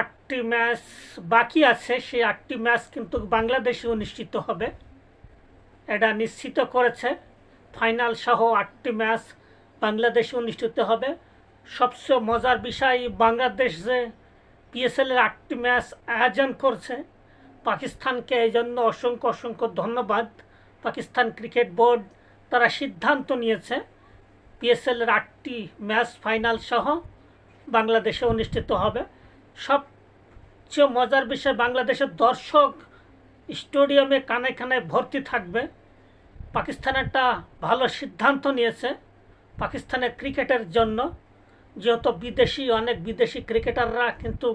আটটি ম্যাচ বাকি আছে, সেই আটটি ম্যাচ কিন্তু বাংলাদেশে অনুষ্ঠিত হবে। এটা নিশ্চিত করেছে। ফাইনাল সহ আটটি ম্যাচ বাংলাদেশে অনুষ্ঠিত হবে। সবচেয়ে মজার বিষয়, বাংলাদেশ যে পিএসএলের আটটি ম্যাচ আয়োজন করছে, পাকিস্তানকে এই জন্য অসংখ্য অসংখ্য ধন্যবাদ। পাকিস্তান ক্রিকেট বোর্ড তারা সিদ্ধান্ত নিয়েছে পিএসএলের আটটি ম্যাচ ফাইনাল সহ বাংলাদেশে অনুষ্ঠিত হবে। সবচেয়ে মজার বিষয়, বাংলাদেশের দর্শক স্টেডিয়ামে কানে কানে ভর্তি থাকবে। পাকিস্তান একটা ভালো সিদ্ধান্ত নিয়েছে পাকিস্তানের ক্রিকেটের জন্য। যেহেতু বিদেশি, অনেক বিদেশি ক্রিকেটাররা কিন্তু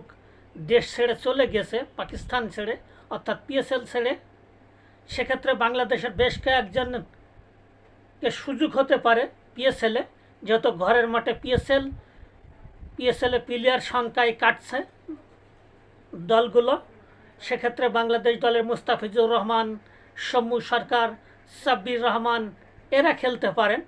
দেশ ছেড়ে চলে গেছে, পাকিস্তান ছেড়ে, অর্থাৎ পিএসএল ছেড়ে। সেক্ষেত্রে বাংলাদেশের বেশ কয়েকজনকে সুযোগ হতে পারে পিএসএলে যেহেতু ঘরের মাঠে পিএসএল পিএসএলে প্লেয়ার সংখ্যায় কাটছে দলগুলো। সেক্ষেত্রে বাংলাদেশ দলের মুস্তাফিজুর রহমান সম্মু সরকার, সাব্বির রহমান, এরা খেলতে পারেন।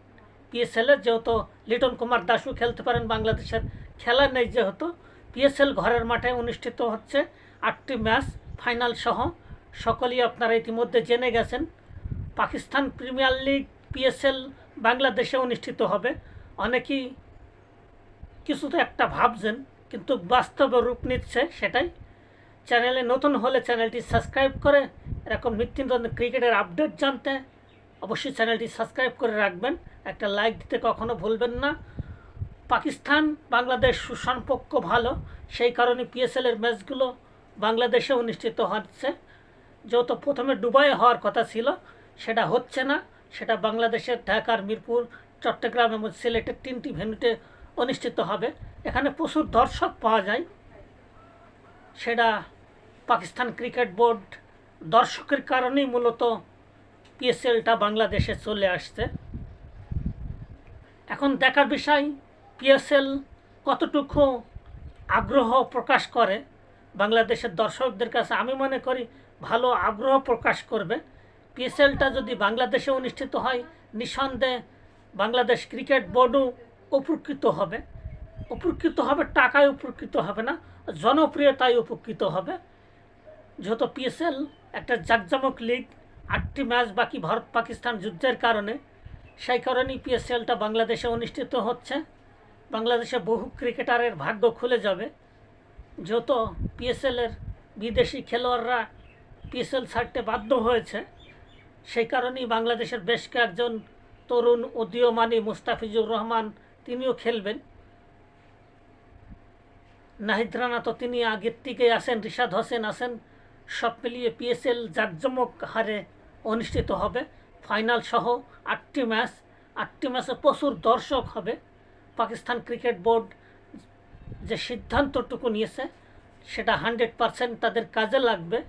পিএসএলে যেহেতু লিটন কুমার দাসও খেলতে পারেন, বাংলাদেশের খেলা নেই যেহেতু পিএসএল ঘরের মাঠে অনুষ্ঠিত হচ্ছে আটটি ম্যাচ, ফাইনাল সহ। সকলেই আপনারা ইতিমধ্যে জেনে গেছেন, পাকিস্তান প্রিমিয়ার লিগ পিএসএল বাংলাদেশে অনুষ্ঠিত হবে। অনেকেই কিছু তো একটা ভাবছেন, কিন্তু বাস্তবে রূপ নিচ্ছে সেটাই। চ্যানেলে নতুন হলে চ্যানেলটি সাবস্ক্রাইব করে এরকম নিত্য নতুন ক্রিকেটের আপডেট জানতে অবশ্যই চ্যানেলটি সাবস্ক্রাইব করে রাখবেন। একটা লাইক দিতে কখনো ভুলবেন না। পাকিস্তান, বাংলাদেশ সুসম্পর্ক ভালো, সেই কারণে পিএসএলের ম্যাচগুলো বাংলাদেশে অনুষ্ঠিত হচ্ছে। যেহেতু প্রথমে দুবাইয়ে হওয়ার কথা ছিল, সেটা হচ্ছে না। সেটা বাংলাদেশের ঢাকার মিরপুর, চট্টগ্রাম এবং সিলেটের তিনটি ভেন্যুতে অনুষ্ঠিত হবে। এখানে প্রচুর দর্শক পাওয়া যায়। সেটা পাকিস্তান ক্রিকেট বোর্ড দর্শকের কারণেই মূলত পিএসএলটা বাংলাদেশে চলে আসছে। এখন দেখার বিষয়, পিএসএল কতটুকু আগ্রহ প্রকাশ করে বাংলাদেশের দর্শকদের কাছে? আমি মনে করি ভালো আগ্রহ প্রকাশ করবে। পিএসএলটা যদি বাংলাদেশে অনুষ্ঠিত হয়, নিঃসন্দেহে বাংলাদেশ ক্রিকেট বোর্ডও উপকৃত হবে। উপকৃত হবে টাকায় উপকৃত হবে না, জনপ্রিয়তায় উপকৃত হবে। যেহেতু পিএসএল একটা জাকজমক লিগ, আটটি ম্যাচ বাকি ভারত পাকিস্তান যুদ্ধের কারণে, সেই কারণেই পিএসএলটা বাংলাদেশে অনুষ্ঠিত হচ্ছে। বাংলাদেশে বহু ক্রিকেটারের ভাগ্য খুলে যাবে। যেহেতু পিএসএলের বিদেশি খেলোয়াড়রা পিএসএল ছাড়তে বাধ্য হয়েছে, সেই কারণেই বাংলাদেশের বেশ কয়েকজন তরুণ উদীয়মানী মুস্তাফিজুর রহমান তিনিও খেলবেন। নাহিদ রানা তো তিনি আগের থেকেই আসেন রিশাদ হোসেন আসেন সব মিলিয়ে পিএসএল জাকজমক হারে অনুষ্ঠিত হবে। ফাইনাল সহ আটটি ম্যাচ, আটটি ম্যাচে প্রচুর দর্শক হবে। পাকিস্তান ক্রিকেট বোর্ড যে সিদ্ধান্তটুকু নিয়েছে, সেটা হান্ড্রেড পারসেন্ট তাদের কাজে লাগবে।